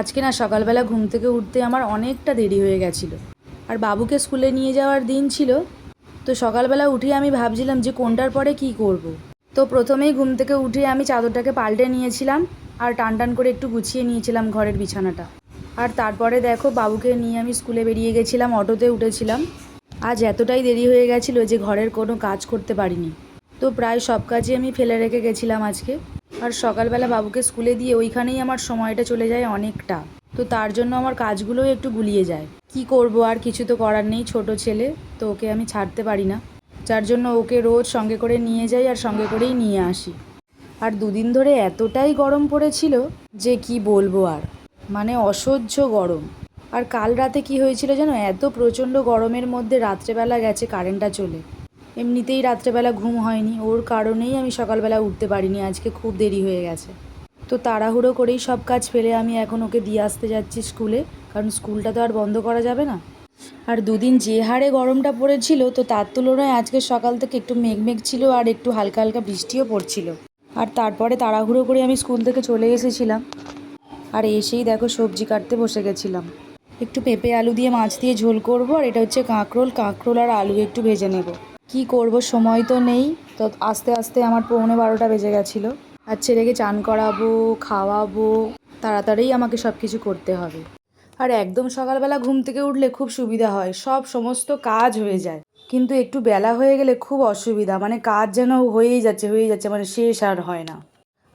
আজকে না সকালবেলা ঘুম থেকে উঠতে আমার অনেকটা দেরি হয়ে গেছিল। আর বাবুকে স্কুলে নিয়ে যাওয়ার দিন ছিল, তো সকালবেলা উঠে আমি ভাবছিলাম যে কোনটার পরে কি করব। তো প্রথমেই ঘুম থেকে উঠে আমি চাদরটাকে পাল্টে নিয়েছিলাম আর টান টান করে একটু গুছিয়ে নিয়েছিলাম ঘরের বিছানাটা। আর তারপরে দেখো বাবুকে নিয়ে আমি স্কুলে বেরিয়ে গেছিলাম, অটোতে উঠেছিলাম। আজ এতটাই দেরি হয়ে গেছিল যে ঘরের কোনো কাজ করতে পারিনি। তো প্রায় সব কাজই আমি ফেলে রেখে গেছিলাম আজকে। আর সকালবেলা বাবুকে স্কুলে দিয়ে ওইখানেই আমার সময়টা চলে যায় অনেকটা। তো তার জন্য আমার কাজগুলোও একটু গুলিয়ে যায়। কি করব আর কিছু তো করার নেই ছোট ছেলে, তো ওকে আমি ছাড়তে পারি না। যার জন্য ওকে রোজ সঙ্গে করে নিয়ে যাই আর সঙ্গে করেই নিয়ে আসি। আর দুদিন ধরে এতটাই গরম পড়েছিল যে কি বলব আর মানে অসহ্য গরম। আর কাল রাতে কি হয়েছিল যেন এত প্রচণ্ড গরমের মধ্যে রাত্রেবেলা গেছে কারেন্টটা চলে। এমনিতেই রাত্রেবেলা ঘুম হয়নি। ওর কারণেই আমি সকালবেলা উঠতে পারিনি। আজকে খুব দেরি হয়ে গেছে। তো তাড়াহুড়ো করেই সব কাজ ফেলে আমি এখন ওকে দিয়ে আসতে যাচ্ছি স্কুলে। কারণ স্কুলটা তো আর বন্ধ করা যাবে না। আর দুদিন যে হারে গরমটা পড়েছিল, তো তার তুলনায় আজকে সকাল থেকে একটু মেঘ মেঘ ছিল আর একটু হালকা হালকা বৃষ্টিও পড়ছিল। আর তারপরে তাড়াহুড়ো করে আমি স্কুল থেকে চলে এসেছিলাম। আর এসেই দেখো সবজি কাটতে বসে গেছিলাম। একটু পেঁপে আলু দিয়ে মাছ দিয়ে ঝোল করব, আর এটা হচ্ছে কাঁকরোল। কাঁকরোল আর আলু একটু ভেজে নেব। কি করব, সময় তো নেই। তো আস্তে আস্তে আমার পৌনে বারোটা বেজে গেছিল। আর ছেলেকে চান করাবো, খাওয়াবো তাড়াতাড়ি আমাকে সব কিছু করতে হবে। আর একদম সকালবেলা ঘুম থেকে উঠলে খুব সুবিধা হয়, সব সমস্ত কাজ হয়ে যায়। কিন্তু একটু বেলা হয়ে গেলে খুব অসুবিধা মানে কাজ যেন হয়েই যাচ্ছে হয়েই যাচ্ছে মানে শেষ আর হয় না।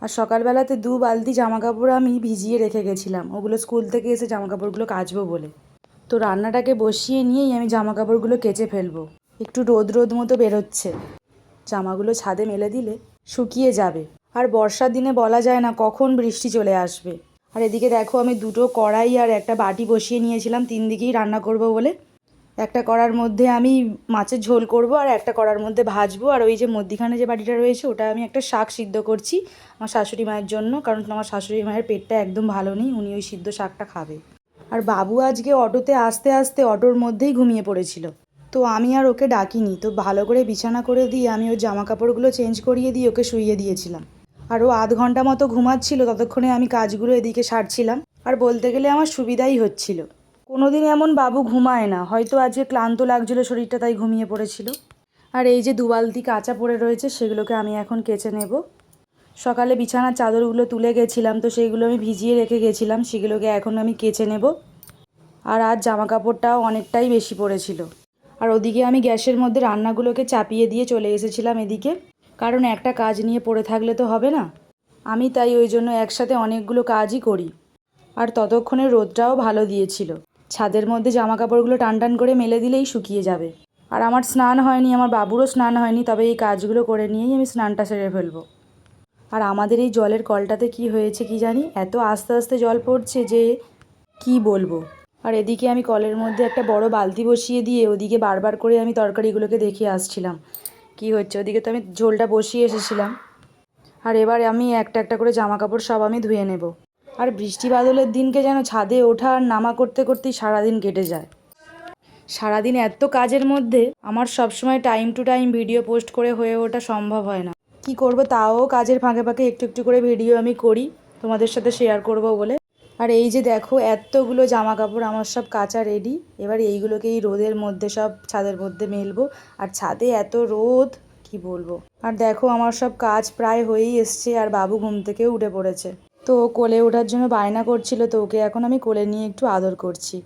আর সকালবেলাতে দু বালতি জামা কাপড় আমি ভিজিয়ে রেখে গেছিলাম, ওগুলো স্কুল থেকে এসে জামা কাপড়গুলো কাচবো বলে। তো রান্নাটাকে বসিয়ে নিয়েই আমি জামা কাপড়গুলো কেচে ফেলব। একটু রোদ রোদ মতো বেরোচ্ছে। জামাগুলো ছাদে মেলে দিলে শুকিয়ে যাবে। আর বর্ষার দিনে বলা যায় না কখন বৃষ্টি চলে আসবে। আর এদিকে দেখো, আমি দুটো কড়াই আর একটা বাটি বসিয়ে নিয়েছিলাম। তিন দিকেই রান্না করব বলে। একটা কড়ার মধ্যে আমি মাছের ঝোল করব আর একটা কড়ার মধ্যে ভাজবো। আর ওই যে মধ্যিখানে যে বাটিটা রয়েছে, ওটা আমি একটা শাক সিদ্ধ করছি আমার শাশুড়ি মায়ের জন্য। কারণ আমার শাশুড়ি মায়ের পেটটা একদম ভালো নেই, উনি ওই সিদ্ধ শাকটা খাবে। আর বাবু আজকে অটোতে আসতে আসতে অটোর মধ্যেই ঘুমিয়ে পড়েছিল। তো আমি আর ওকে ডাকিনি। তো ভালো করে বিছানা করে দিয়ে আমি ওর জামা কাপড়গুলো চেঞ্জ করিয়ে দিয়ে ওকে শুইয়ে দিয়েছিলাম। আর ও আধ ঘণ্টা মতো ঘুমাচ্ছিল, ততক্ষণে আমি কাজগুলো এদিকে সারছিলাম। আর বলতে গেলে আমার সুবিধাই হচ্ছিল। কোনোদিন এমন বাবু ঘুমায় না, হয়তো আজকে ক্লান্ত লাগছিল, শরীরটা তাই ঘুমিয়ে পড়েছিল। আর এই যে দুবালতি কাঁচা পড়ে রয়েছে, সেগুলোকে আমি এখন কেচে নেব। সকালে বিছানার চাদরগুলো তুলে গেছিলাম, তো সেইগুলো আমি ভিজিয়ে রেখে গেছিলাম, সেগুলোকে এখন আমি কেচে নেব। আর আজ জামা কাপড়টাও অনেকটাই বেশি পড়েছিল। আর ওদিকে আমি গ্যাসের মধ্যে রান্নাগুলোকে চাপিয়ে দিয়ে চলে এসেছিলাম এদিকে। কারণ একটা কাজ নিয়ে পড়ে থাকলে তো হবে না। আমি তাই ওই জন্য একসাথে অনেকগুলো কাজই করি। আর ততক্ষণে রোদটাও ভালো দিয়েছিল। ছাদের মধ্যে জামা কাপড়গুলো টান টান করে মেলে দিলেই শুকিয়ে যাবে। আর আমার স্নান হয়নি, আমার বাবুরও স্নান হয়নি, তবে এই কাজগুলো করে নিয়েই আমি স্নানটা সেরে ফেলব। আর আমাদের এই জলের কলটাতে কি হয়েছে কি জানি? এত আস্তে আস্তে জল পড়ছে যে কি বলব? আর এদিকে আমি কলের মধ্যে একটা বড় বালতি বসিয়ে দিয়ে ওদিকে বারবার করে আমি তরকারিগুলোকে দেখিয়ে আসছিলাম। কি হচ্ছে? ওদিকে তো আমি ঝোলটা বসিয়ে এসেছিলাম। আর এবার আমি একটা একটা করে জামা কাপড় সব আমি ধুয়ে নেব। আর বৃষ্টি বাদলের দিনকে যেন ছাদে ওঠা আর নামা করতে করতেই সারাদিন কেটে যায়। সারাদিন এত কাজের মধ্যে আমার সবসময় time to time video post করে হয়ে ওঠা সম্ভব হয় না। কি করব? তাও কাজের ফাঁকে ফাঁকে একটু একটু করে ভিডিও আমি করি। তোমাদের সাথে শেয়ার করব বলে। আর এই যে দেখো, এতগুলো জামা কাপড় আমার সব কাঁচা রেডি এবার এইগুলোকে এই রোদের মধ্যে সব ছাদের মধ্যে মেলবো। আর ছাদে এত রোদ, কি বলব? আর দেখো, আমার সব কাজ প্রায় হয়েই এসছে আর বাবু ঘুম থেকে উঠে পড়েছে। তো কোলে ওঠার জন্য বায়না করছিল, তো ওকে এখন আমি কোলে নিয়ে একটু আদর করছি।